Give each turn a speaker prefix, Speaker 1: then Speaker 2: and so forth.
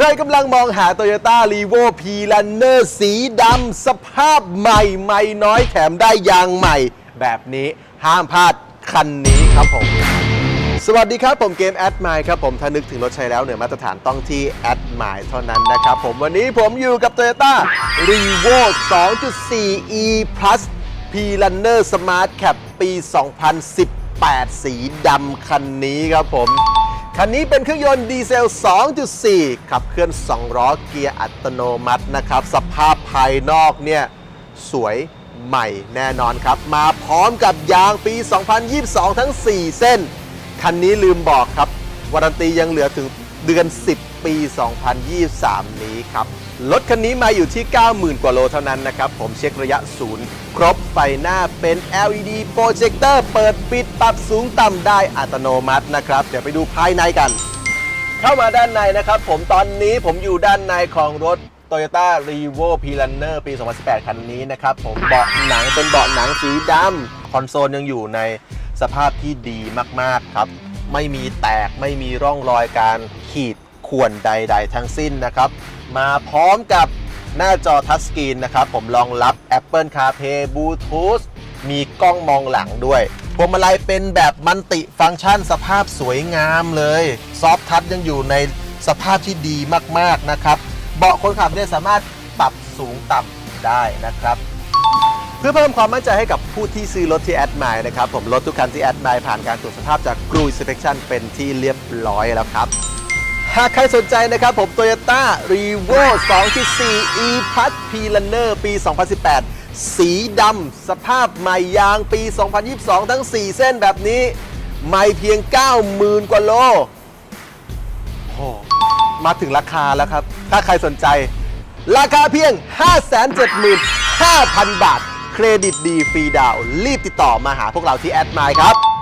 Speaker 1: ใครกำลังมองหา Toyota r e v o p l a n n e r สีดำสภาพใหม่ไม่น้อยแถมได้ยางใหม่ แบบนี้ห้ามพลาดคันนี้ครับผม สวัสดีครับผมเกมแอดไมล์ครับผมถ้านึกถึงรถใช้แล้วเหนือมาตรฐานต้องที่แอดไมล์เท่านั้นนะครับผมวันนี้ผมอยู่กับ Toyota r e v o 2.4 e plus p l a n n e r Smart Cap ปี 2018 สีดำคันนี้ครับผม คันนี้เป็นเครื่องยนต์ดีเซล 2.4 ขับเคลื่อน 2 ล้อเกียร์อัตโนมัตินะครับ สภาพภายนอกเนี่ย สวยใหม่แน่นอนครับ มาพร้อมกับยางปี 2022 ทั้ง 4 เส้น คันนี้ลืมบอกครับวารันตียังเหลือถึง เดือน 10 ปี 2023 นี้ครับ รถคันนี้มาอยู่ที่ 90,000 กว่าโลเท่านั้นนะครับ ผมเช็คระยะศูนย์ ครบไฟหน้าเป็น LED โปรเจคเตอร์เปิดปิดปรับสูงต่ำได้อัตโนมัตินะครับ เดี๋ยวไปดูภายในกัน เข้ามาด้านในนะครับผมตอนนี้ผมอยู่ด้านในของรถ Toyota r e v o p l a n n e r ปี 2018 คันนี้นะครับผมเบาะหนังเป็นเบาะหนังสีดำคอนโซลยังอยู่ในสภาพที่ดีมาก ๆ ครับ ไม่มีแตกไม่มีร่องรอยการขีดข่วนใด ๆ ทั้งสิ้นนะครับ มาพร้อมกับหน้าจอทัชสกรีนนะครับ ผมรองรับ Apple CarPlay Bluetooth มีกล้องมองหลังด้วยพวงมาลัยเป็นแบบมันติฟังก์ชันสภาพสวยงามเลย ซอฟทัชยังอยู่ในสภาพที่ดีมาก ๆ นะครับ เบาะคนขับเนี่ยสามารถปรับสูงต่ำได้นะครับ เพื่อเพิ่มความมั่นใจให้กับผู้ที่ซื้อรถที่แอดไมล์นะครับผมรถทุกคันที่แอดไมล์ผ่านการตรวจสภาพจากกรู i สเป c ชันเป็นที่เรียบร้อยแล้วครับ หากใครสนใจนะครับผม Toyota r e v o 2.4 e p a s p l a n n e r ปี 2018 สีดำสภาพใหม่ยางปี 2022 ทั้ง 4 เส้นแบบนี้ไม่เพียง 90,000 กว่าโลโอ้มาถึงราคาแล้วครับ ถ้าใครสนใจ ราคาเพียง 575,000 บาท เครดิตดีฟรีดาวรีบติดต่อมาหาพวกเราที่แอดไมล์ครับ